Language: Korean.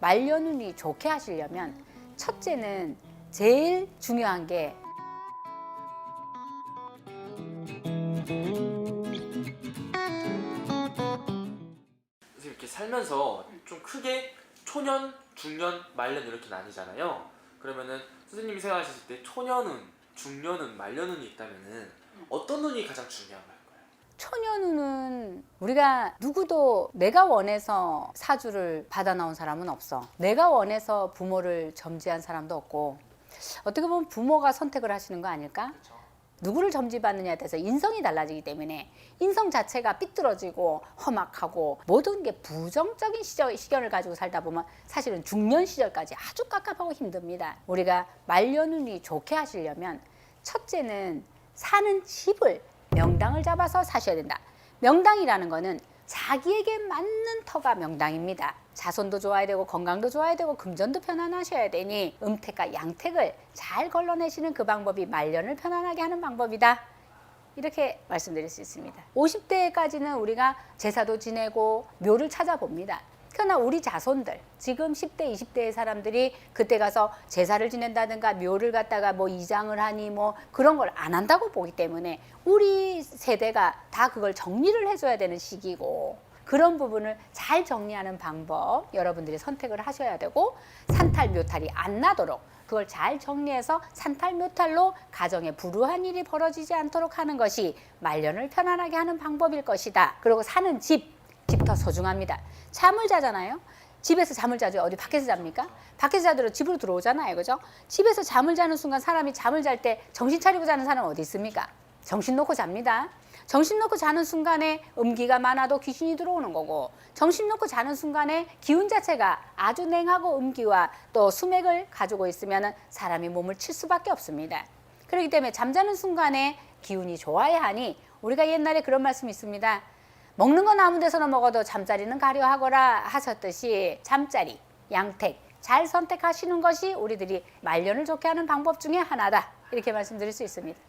말년운이 좋게 하시려면 첫째는 제일 중요한 게 선생님 이렇게 살면서 좀 크게 초년, 중년, 말년 이렇게 나뉘잖아요. 그러면은 선생님이 생각하셨을 때 초년운, 중년운, 말년운이 있다면은 어떤 운이 가장 중요한 걸까요? 초년운은 우리가 누구도 내가 원해서 사주를 받아 나온 사람은 없어. 내가 원해서 부모를 점지한 사람도 없고 어떻게 보면 부모가 선택을 하시는 거 아닐까? 누구를 점지받느냐에 따라서 인성이 달라지기 때문에 인성 자체가 삐뚤어지고 험악하고 모든 게 부정적인 시절, 시견을 가지고 살다 보면 사실은 중년 시절까지 아주 깝깝하고 힘듭니다. 우리가 말년운이 좋게 하시려면 첫째는 사는 집을 명당을 잡아서 사셔야 된다. 명당이라는 거는 자기에게 맞는 터가 명당입니다. 자손도 좋아야 되고 건강도 좋아야 되고 금전도 편안하셔야 되니 음택과 양택을 잘 걸러내시는 그 방법이 말년을 편안하게 하는 방법이다. 이렇게 말씀드릴 수 있습니다. 50대까지는 우리가 제사도 지내고 묘를 찾아봅니다. 그러나 우리 자손들, 지금 10대, 20대의 사람들이 그때 가서 제사를 지낸다든가 묘를 갖다가 뭐 이장을 하니 뭐 그런 걸 안 한다고 보기 때문에 우리 세대가 다 그걸 정리를 해줘야 되는 시기고 그런 부분을 잘 정리하는 방법 여러분들이 선택을 하셔야 되고 산탈 묘탈이 안 나도록 그걸 잘 정리해서 산탈 묘탈로 가정에 불우한 일이 벌어지지 않도록 하는 것이 말년을 편안하게 하는 방법일 것이다. 그리고 사는 집 집터 소중합니다. 잠을 자잖아요. 집에서 잠을 자죠. 어디 밖에서 잡니까? 밖에서 자더라도 집으로 들어오잖아요. 그죠? 집에서 잠을 자는 순간 사람이 잠을 잘 때 정신 차리고 자는 사람 어디 있습니까? 정신 놓고 잡니다. 정신 놓고 자는 순간에 음기가 많아도 귀신이 들어오는 거고 정신 놓고 자는 순간에 기운 자체가 아주 냉하고 음기와 또 수맥을 가지고 있으면 사람이 몸을 칠 수밖에 없습니다. 그렇기 때문에 잠자는 순간에 기운이 좋아야 하니 우리가 옛날에 그런 말씀이 있습니다. 먹는 건 아무 데서나 먹어도 잠자리는 가려하거라 하셨듯이 잠자리, 양택 잘 선택하시는 것이 우리들이 말년을 좋게 하는 방법 중에 하나다. 이렇게 말씀드릴 수 있습니다.